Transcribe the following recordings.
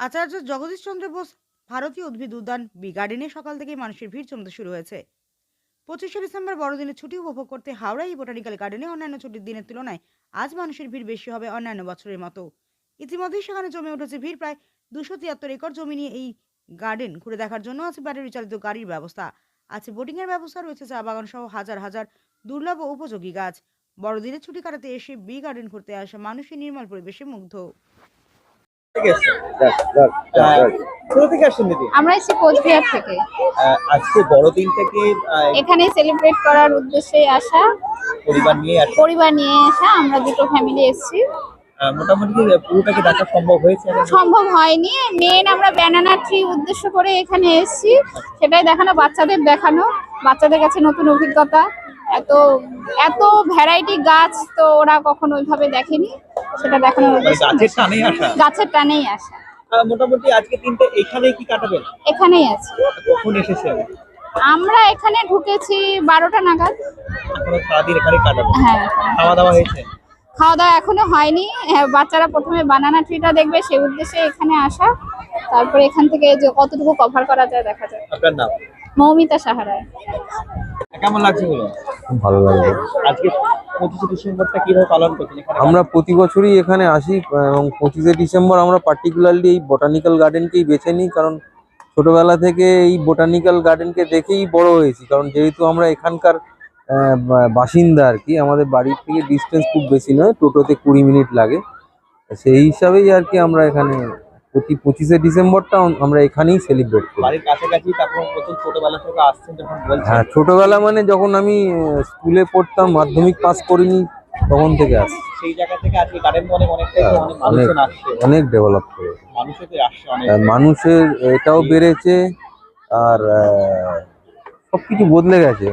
আচার্য জগদীশ চন্দ্র বোস ভারতীয় উদ্ভিদ উদ্যান বি গার্ডেনে সকাল থেকেই মানুষের ভিড় জমতে শুরু হয়েছে। পঁচিশে ডিসেম্বর বড়দিনের ছুটি উপভোগ করতে হাওড়া এই বোটানিক্যাল গার্ডেনে অন্যান্য ছুটির দিনের তুলনায় আজ মানুষের ভিড় বেশি হবে অন্যান্য বছরের মতো। ইতিমধ্যেই সেখানে জমে উঠেছে ভিড় প্রায় দুশো তিয়াত্তর একর জমি নিয়ে এই গার্ডেন ঘুরে দেখার জন্য আছে ব্যাটারি চালিত গাড়ির ব্যবস্থা। আছে বোটিংয়ের ব্যবস্থা রয়েছে, চা বাগান সহ হাজার হাজার দুর্লভ ও উপযোগী গাছ। বড়দিনের ছুটি কাটাতে এসে বি গার্ডেন ঘুরতে আসা মানুষের নির্মল পরিবেশে মুগ্ধ। থেকে কোথা থেকে আসছেন দিদি? আমরা এসেছি কোচবিহার থেকে। আজকে বড়দিনটাকে এখানে সেলিব্রেট করার উদ্দেশ্যে আসা। পরিবার নিয়ে আসছেন পরিবার নিয়ে আসা আমরা দুটো ফ্যামিলি এসেছি। মোটামুটি পুরোটাকে দেখা সম্ভব হয়েছে? সম্ভব হয়নি। মেন আমরা ব্যানানা ট্রি উদ্দেশ্য করে এখানে এসেছি। সেটাই দেখানো বাচ্চাদের দেখানো বাচ্চাদের কাছে নতুন অভিজ্ঞতা। এত এত ভ্যারাইটি গাছ তো ওরা কখনো ওইভাবে দেখেনি। সেটা দেখানোর মানে গাছের টানেই আসা? গাছের টানেই আসা। মোটামুটি আজকে তিনটে এখানেই কি কাটাবেন? এখানেই আছে। কখন এসেছেন আমরা এখানে ঢুকেছি বারোটা নাগাদ। এখনও সারাদিন এখানে কাটাবেন? হ্যাঁ খাওয়া দাওয়া হয়েছে? খাওয়া দাওয়া এখনও হয়নি। হ্যাঁ, বাচ্চারা প্রথমে বানানা ট্রিটা দেখবে সেই উদ্দেশ্যে এখানে আসা। তারপরে এখান থেকে যে কতটুকু কভার করা যায় দেখা যায় আপনার নাম? মৌমিতা সাহারায়। কেমন লাগছে বলুন? খুব ভালো লাগবে আজকে পঁচিশে ডিসেম্বরটা কীভাবে পালন করছেন আমরা প্রতি বছরই এখানে আসি, এবং পঁচিশে ডিসেম্বর আমরা পার্টিকুলারলি এই বোটানিক্যাল গার্ডেনকেই বেছে নিই, কারণ ছোটবেলা থেকে এই বোটানিক্যাল গার্ডেনকে দেখেই বড় হয়েছি। কারণ যেহেতু আমরা এখানকার বাসিন্দা আর কি, আমাদের বাড়ির থেকে ডিস্টেন্স খুব বেশি নয়, টোটোতে কুড়ি মিনিট লাগে। সেই হিসাবেই আর কি আমরা এখানে প্রতি পঁচিশে ডিসেম্বরটা আমরা এখানেই সেলিব্রেট করি। বাড়ির কাছাকাছি তারপর প্রথম ছোটবেলা থেকে আসছেন যখন বলছেন? হ্যাঁ ছোটবেলা মানে যখন আমি স্কুলে পড়তাম মাধ্যমিক পাস করিনি তখন থেকে আসি সেই জায়গা থেকে আজকে গার্ডেন বলে অনেকটাই অনেক অনেক মানুষজন আসছে। অনেক ডেভেলপ করে আসছে অনেক। মানুষের এটাও বেড়েছে আর সবকিছু বদলে গেছে।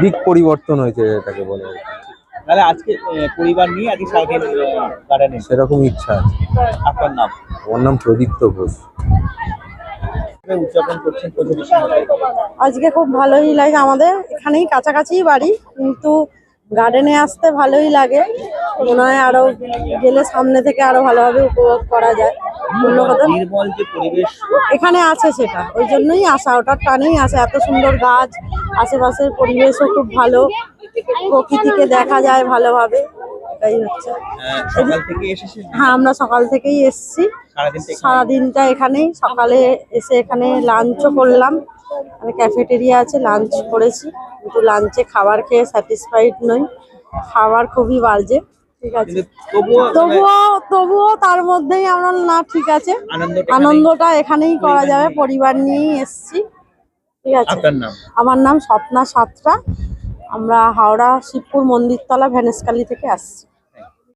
দিক পরিবর্তন হয়েছে এটাকে বলে। তাহলে আজকে পরিবার নিয়ে আজকে সারাদিন গার্ডেনে? সেরকম ইচ্ছা আছে। আপনার নাম? আমার নাম প্রদীপ্ত ঘোষ। উদযাপন করছেন আজকে খুব ভালোই লাগে আমাদের। এখানেই কাছাকাছিই বাড়ি কিন্তু গার্ডেনে আসতে ভালোই লাগে। মনে হয় আরও গেলে সামনে থেকে আরও ভালোভাবে উপভোগ করা যায়। অন্য কথা। এখানে আছে সেটা। ওই জন্যই আসা। ওটার টানেই আসে। এত সুন্দর গাছ আশেপাশের পরিবেশও খুব ভালো। প্রকৃতিকে দেখা যায় ভালোভাবে এটাই হচ্ছে। এসেছেন হ্যাঁ আমরা সকাল থেকেই এসছি। সারাদিনটা এখানেই সকালে এসে এখানে লাঞ্চও করলাম। ক্যাফেটেরিয়া আছে লাঞ্চ করেছি। কিন্তু লাঞ্চে খাবার খেয়ে স্যাটিসফাইড নই। খাবার খুবই বাজে ঠিক আছে। তবুও মানে তবুও তবুও তার মধ্যেই আমরা না ঠিক আছে। আনন্দটা আনন্দটা এখানেই করা যাবে পরিবার নিয়েই এসছি ঠিক আছে। আমার নাম স্বপ্না সাতরা। আমরা হাওড়া শিবপুর মন্দিরতলা ভ্যানেসকালি থেকে আসছি।